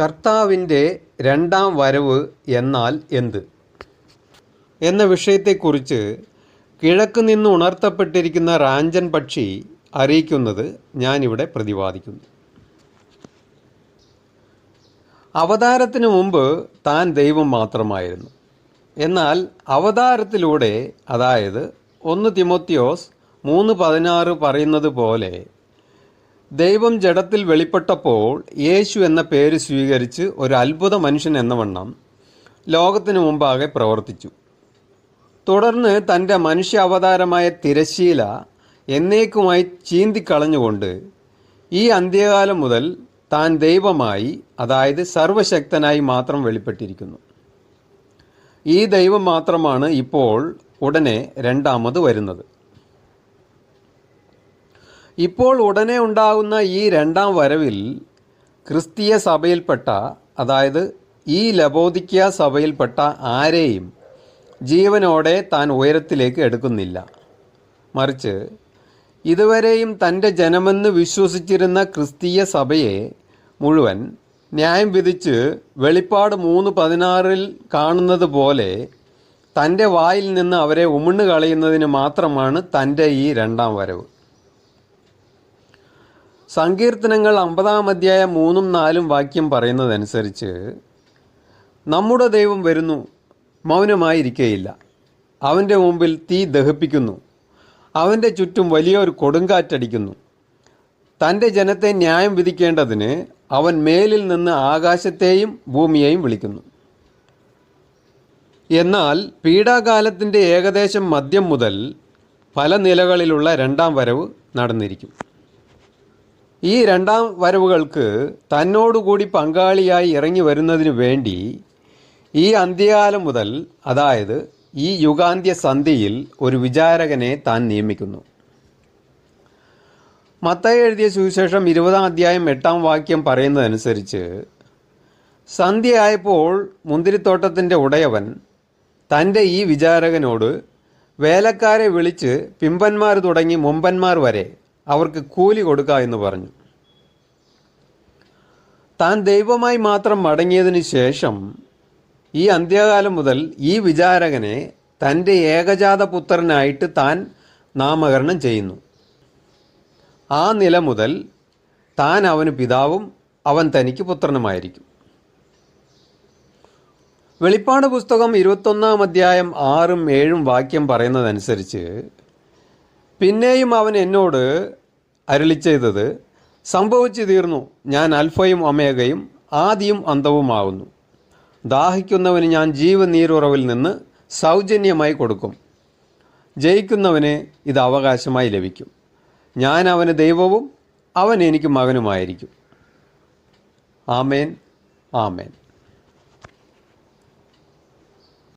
കർത്താവിന്റെ രണ്ടാം വരവ് എന്നാൽ എന്ത്? എന്ന വിഷയത്തെക്കുറിച്ച് കിഴക്ക് നിന്ന് ഉണർത്തപ്പെട്ടിരിക്കുന്ന റാഞ്ചൻ പക്ഷി അറിയിക്കുന്നത് ഞാനിവിടെ പ്രതിപാദിക്കുന്നു. അവതാരത്തിന് മുമ്പ് താൻ ദൈവം മാത്രമായിരുന്നു. എന്നാൽ അവതാരത്തിലൂടെ അതായത് ഒന്ന് തിമോത്തിയോസ് മൂന്ന് പതിനാറ് പറയുന്നത് പോലെ ദൈവം ജഡത്തിൽ വെളിപ്പെട്ടപ്പോൾ യേശു എന്ന പേര് സ്വീകരിച്ച് ഒരു അത്ഭുത മനുഷ്യൻ എന്ന വണ്ണം ലോകത്തിനു മുമ്പാകെ പ്രവർത്തിച്ചു. തുടർന്ന് തന്റെ മനുഷ്യ അവതാരമായ തിരശീല എന്നേക്കുമായി ചീന്തിക്കളഞ്ഞുകൊണ്ട് ഈ അന്ത്യകാലം മുതൽ താൻ ദൈവമായി അതായത് സർവശക്തനായി മാത്രം വെളിപ്പെട്ടിരിക്കുന്നു. ഈ ദൈവം മാത്രമാണ് ഇപ്പോൾ ഉടനെ രണ്ടാമത് വരുന്നത്. ഇപ്പോൾ ഉടനെ ഉണ്ടാകുന്ന ഈ രണ്ടാം വരവിൽ ക്രിസ്തീയ സഭയിൽപ്പെട്ട അതായത് ഈ ലബോദിക്ക സഭയിൽപ്പെട്ട ആരെയും ജീവനോടെ താൻ ഉയരത്തിലേക്ക് എടുക്കുന്നില്ല. മറിച്ച് ഇതുവരെയും തന്റെ ജനമെന്ന് വിശ്വസിച്ചിരുന്ന ക്രിസ്തീയ സഭയെ മുഴുവൻ ന്യായം വിധിച്ച് വെളിപ്പാട് മൂന്ന് പതിനാറിൽ കാണുന്നത് പോലെ തന്റെ വായിൽ നിന്ന് അവരെ ഉമിണ്ണു കളയുന്നതിന് മാത്രമാണ് തന്റെ ഈ രണ്ടാം വരവ്. സങ്കീർത്തനങ്ങൾ അമ്പതാം അധ്യായം മൂന്നും നാലും വാക്യം പറയുന്നതനുസരിച്ച് നമ്മുടെ ദൈവം വരുന്നു മൗനമായിരിക്കുകയില്ല അവന്റെ മുമ്പിൽ തീ ദഹിപ്പിക്കുന്നു. അവന്റെ ചുറ്റും വലിയൊരു കൊടുങ്കാറ്റടിക്കുന്നു. തന്റെ ജനത്തെ ന്യായം വിധിക്കേണ്ടതിന് അവൻ മേലിൽ നിന്ന് ആകാശത്തെയും ഭൂമിയെയും വിളിക്കുന്നു. എന്നാൽ പീഡാകാലത്തിന്റെ ഏകദേശം മദ്യം മുതൽ പല നിലകളിലുള്ള രണ്ടാം വരവ് നടന്നിരിക്കും. ഈ രണ്ടാം വരവുകൾക്ക് തന്നോടുകൂടി പങ്കാളിയായി ഇറങ്ങി വരുന്നതിന് വേണ്ടി ഈ അന്ത്യകാലം മുതൽ അതായത് ഈ യുഗാന്ത്യ സന്ധിയിൽ ഒരു വിചാരകനെ താൻ നിയമിക്കുന്നു. മത്തായി എഴുതിയ സുവിശേഷം ഇരുപതാം അധ്യായം എട്ടാം വാക്യം പറയുന്നതനുസരിച്ച് സന്ധ്യയായപ്പോൾ മുന്തിരിത്തോട്ടത്തിന്റെ ഉടയവൻ തന്റെ ഈ വിചാരകനോട് വേലക്കാരെ വിളിച്ച് പിമ്പന്മാർ തുടങ്ങി മുമ്പന്മാർ വരെ അവർക്ക് കൂലി കൊടുക്കുക എന്ന് പറഞ്ഞു. താൻ ദൈവമായി മാത്രം മടങ്ങിയതിന് ശേഷം ഈ അന്ത്യകാലം മുതൽ ഈ വിചാരകനെ തന്റെ ഏകജാത പുത്രനായിട്ട് താൻ നാമകരണം ചെയ്യുന്നു. ആ നില മുതൽ താൻ അവന് പിതാവും അവൻ തനിക്ക് പുത്രനുമായിരിക്കും. വെളിപ്പാട് പുസ്തകം ഇരുപത്തൊന്നാം അധ്യായം ആറും ഏഴും വാക്യം പറയുന്നതനുസരിച്ച് പിന്നെയും അവൻ എന്നോട് അരുളി ചെയ്തത് സംഭവിച്ചു തീർന്നു. ഞാൻ അൽഫയും ഒമേഗയും ആദിയും അന്തവുമാവുന്നു. ദാഹിക്കുന്നവന് ഞാൻ ജീവനീരുറവിൽ നിന്ന് സൗജന്യമായി കൊടുക്കും. ജയിക്കുന്നവന് ഇത് അവകാശമായി ലഭിക്കും. ഞാൻ അവന് ദൈവവും അവൻ എനിക്ക് മകനുമായിരിക്കും. ആമേൻ. ആമേൻ.